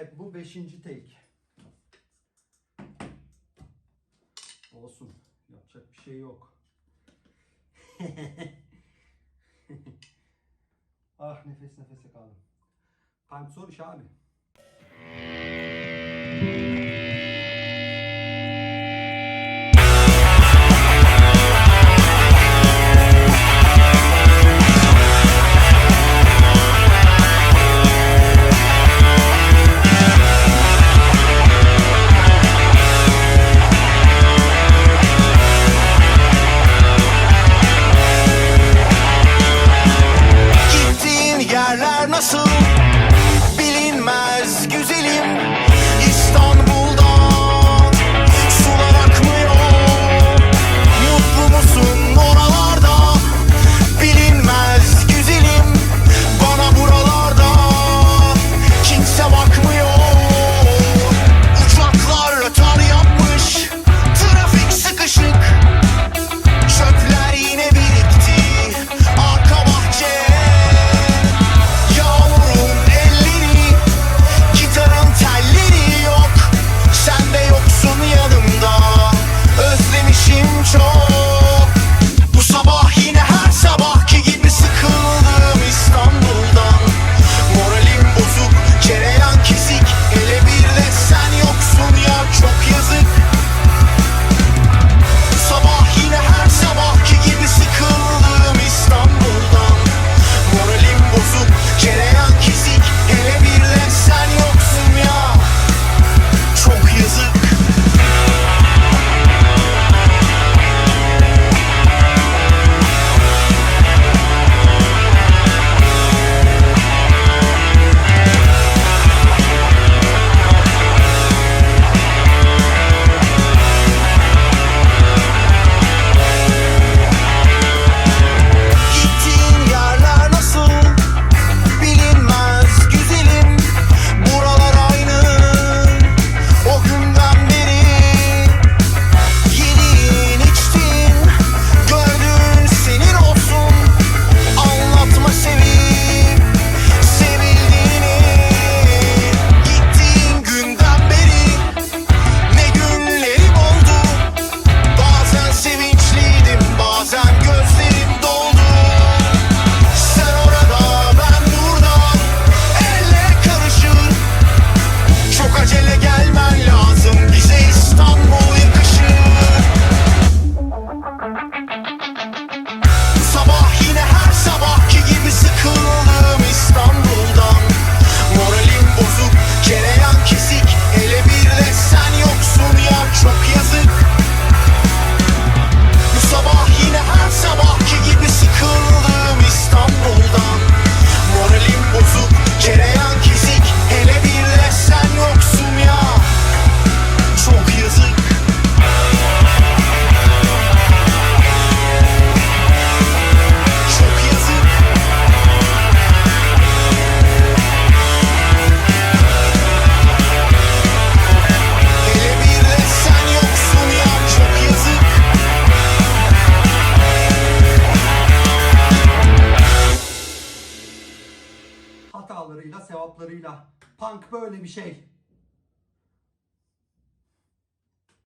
Evet bu beşinci take. Olsun. Yapacak bir şey yok. ah nefes nefese kaldım. Pantolon iş abi. hatalarıyla, sevaplarıyla. Punk böyle bir şey.